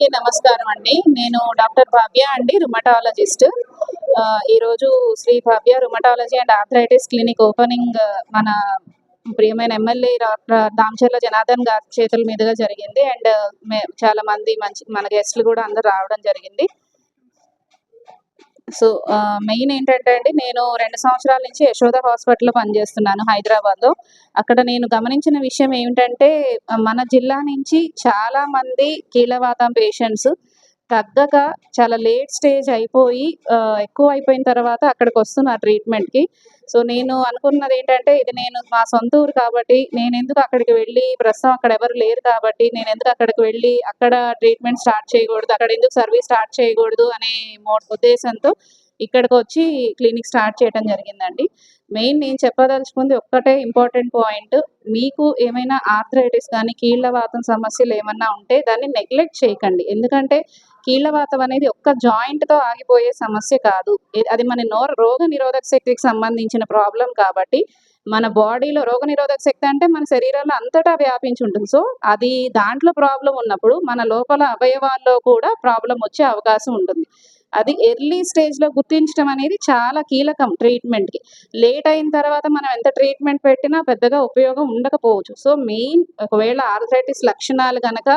అందరికీ నమస్కారం అండి. నేను డాక్టర్ భావ్య అండి రుమటాలజిస్ట్ ఈరోజు Sri Bhavya rheumatology and arthritis clinic opening మన ప్రియమైన ఎమ్మెల్యే డాక్టర్ దామచర్ల జనార్దన్ గారి చేతుల మీదుగా జరిగింది. అండ్ చాలా మంది మంచి మన గెస్ట్లు కూడా అందరు రావడం జరిగింది. సో మెయిన్ ఏంటంటే అండి నేను రెండు సంవత్సరాల నుంచి యశోద హాస్పిటల్లో పనిచేస్తున్నాను హైదరాబాద్లో. అక్కడ నేను గమనించిన విషయం ఏమిటంటే మన జిల్లా నుంచి చాలా మంది కీళ్ళవాతం పేషెంట్స్ తగ్గక చాలా లేట్ స్టేజ్ అయిపోయి ఎక్కువ అయిపోయిన తర్వాత అక్కడికి వస్తున్నా ట్రీట్మెంట్కి సో నేను అనుకున్నది ఏంటంటే ఇది నేను మా సొంత ఊరు కాబట్టి నేను ఎందుకు అక్కడికి వెళ్ళి ప్రస్తుతం అక్కడ ఎవరు లేరు కాబట్టి నేను ఎందుకు అక్కడికి వెళ్ళి అక్కడ ట్రీట్మెంట్ స్టార్ట్ చేయకూడదు అక్కడ ఎందుకు సర్వీస్ స్టార్ట్ చేయకూడదు అనే మో ఉద్దేశంతో ఇక్కడికి వచ్చి క్లినిక్ స్టార్ట్ చేయడం జరిగిందండి. మెయిన్ నేను చెప్పదలుచుకుంది ఒక్కటే ఇంపార్టెంట్ పాయింట్ మీకు ఏమైనా ఆర్థరైటిస్ కానీ కీళ్ళవాతం సమస్యలు ఏమన్నా ఉంటే దాన్ని నెగ్లెక్ట్ చేయకండి. ఎందుకంటే కీళ్ళవాతం అనేది ఒక్క జాయింట్తో ఆగిపోయే సమస్య కాదు. అది మన నో రోగ నిరోధక శక్తికి సంబంధించిన ప్రాబ్లం కాబట్టి మన బాడీలో రోగ నిరోధక శక్తి అంటే మన శరీరంలో అంతటా వ్యాపించి ఉంటుంది. సో అది దాంట్లో ప్రాబ్లం ఉన్నప్పుడు మన లోపల అవయవాల్లో కూడా ప్రాబ్లం వచ్చే అవకాశం ఉంటుంది. అది ఎర్లీ స్టేజ్లో గుర్తించడం అనేది చాలా కీలకం ట్రీట్మెంట్కి లేట్ అయిన తర్వాత మనం ఎంత ట్రీట్మెంట్ పెట్టినా పెద్దగా ఉపయోగం ఉండకపోవచ్చు. సో మెయిన్ ఒకవేళ ఆర్థరైటిస్ లక్షణాలు కనుక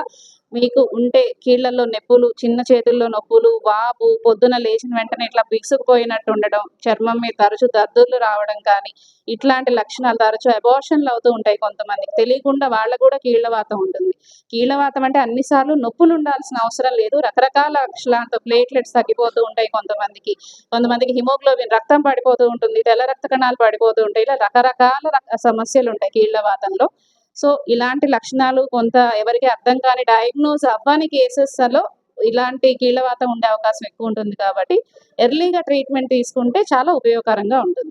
మీకు ఉంటే కీళ్ళలో నొప్పులు చిన్న చేతుల్లో నొప్పులు వాపు పొద్దున లేచిన వెంటనే ఇట్లా బిగుసుకుపోయినట్టు ఉండడం చర్మం మీద తరచు దద్దుర్లు రావడం కానీ ఇట్లాంటి లక్షణాలు తరచు అబార్షన్లు అవుతూ ఉంటాయి కొంతమందికి తెలియకుండా వాళ్ళకు కూడా కీళ్ళవాతం ఉంటుంది. కీళ్ళవాతం అంటే అన్నిసార్లు నొప్పులు ఉండాల్సిన అవసరం లేదు. రకరకాల లక్షణాలతో ప్లేట్లెట్స్ తగ్గిపోతూ ఉంటాయి కొంతమందికి. కొంతమందికి హిమోగ్లోబిన్ రక్తం పడిపోతూ ఉంటుంది తెల్ల రక్త కణాలు పడిపోతూ ఉంటాయి. ఇలా రకరకాల సమస్యలు ఉంటాయి కీళ్ళవాతంలో సో ఇలాంటి లక్షణాలు కొంత ఎవరికి అర్థం కాని డయాగ్నోస్ అవ్వని కేసెస్లో ఇలాంటి కీళ్ళవాతం ఉండే అవకాశం ఎక్కువ ఉంటుంది కాబట్టి ఎర్లీగా ట్రీట్మెంట్ తీసుకుంటే చాలా ఉపయోగకరంగా ఉంటుంది.